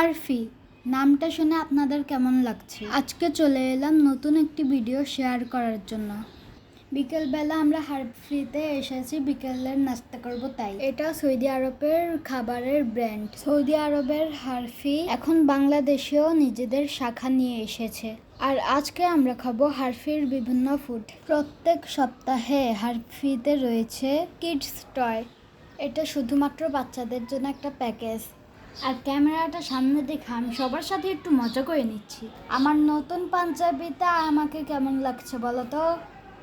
Herfy, নামটা শুনে আপনাদের কেমন লাগছে? আজকে চলে এলাম নতুন একটি ভিডিও শেয়ার করার জন্য। বিকেলবেলা আমরা হারফিতে এসেছি, বিকেলের নাস্তা করব তাই। এটা সৌদি আরবের খাবারের ব্র্যান্ড সৌদি আরবের হারফি এখন বাংলাদেশেও নিজেদের শাখা নিয়ে এসেছে। আর আজকে আমরা খাব হারফির বিভিন্ন ফুড প্রত্যেক সপ্তাহে হারফিতে রয়েছে কিডস টয় এটা শুধুমাত্র বাচ্চাদের জন্য একটা প্যাকেজ আর ক্যামেরাটা সামনে দেখে আমি সবার সাথে একটু মজা করে নিচ্ছি। আমার নতুন পাঞ্জাবিটা আমাকে কেমন লাগছে বলো তো?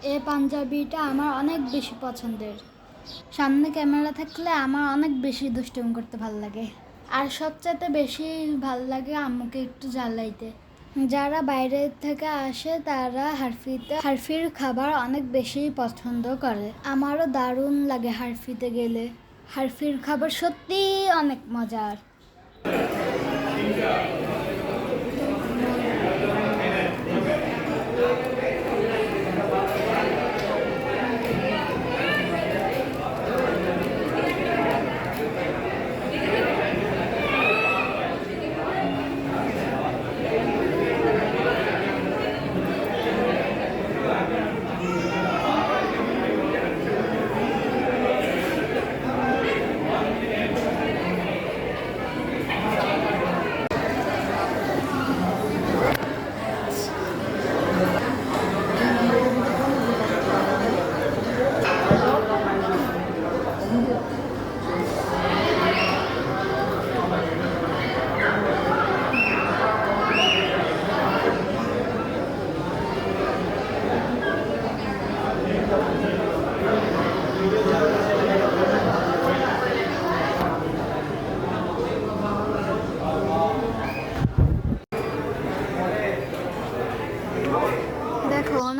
এই পাঞ্জাবিটা আমার অনেক বেশি পছন্দের। সামনে ক্যামেরা থাকলে আমার অনেক বেশি দুষ্টুমি করতে ভালো লাগে। আর সবচাইতে বেশি ভালো লাগে আম্মুকে একটু জ্বালাইতে। যারা বাইরে থেকে আসে তারা হারফিতে, হারফির খাবার অনেক বেশি পছন্দ করে। আমারও দারুণ লাগে হারফিতে গেলে। হারফির খাবার সত্যিই অনেক মজার। দেখো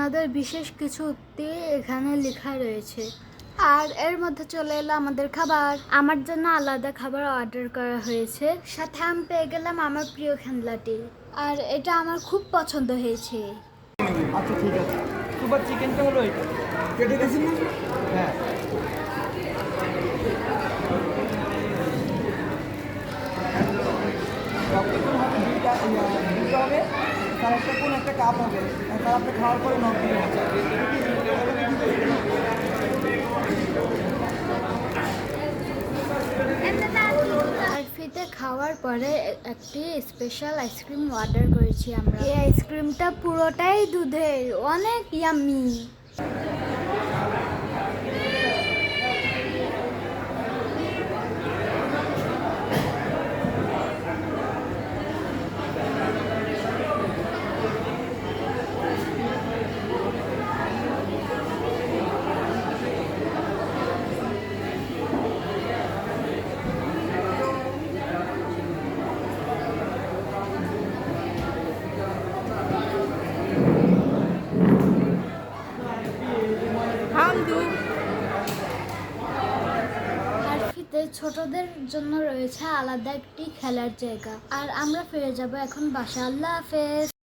ওনাদের বিশেষ কিছু উক্তি এখানে লেখা রয়েছে। আর এর মধ্যে চলে এলো আমাদের খাবার। আমার জন্য আলাদা খাবার অর্ডার করা হয়েছে। সাথে আমি পেয়ে গেলাম আমার প্রিয় খেলনাটি। আর এটা আমার খুব পছন্দ হয়েছে। আচ্ছা ঠিক আছে। সুপার চিকেনটা হলো এটা। কেটে গেছেন না? হ্যাঁ যতক্ষণ হবে দুইটা ইয়া, দুটো হবে তার একটা একটা কাপ হবে তার আপনি খাওয়ার পরে নক আরফিতে খাওয়ার পরে একটি স্পেশাল আইসক্রিম অর্ডার করেছি আমরা। এই আইসক্রিমটা পুরোটাই দুধের, অনেক ইয়াম্মি আরফিতে ছোটদের জন্য রয়েছে আলাদা একটি খেলার জায়গা। আর আমরা ফিরে যাব এখন বাসা আল্লাহ হাফেজ।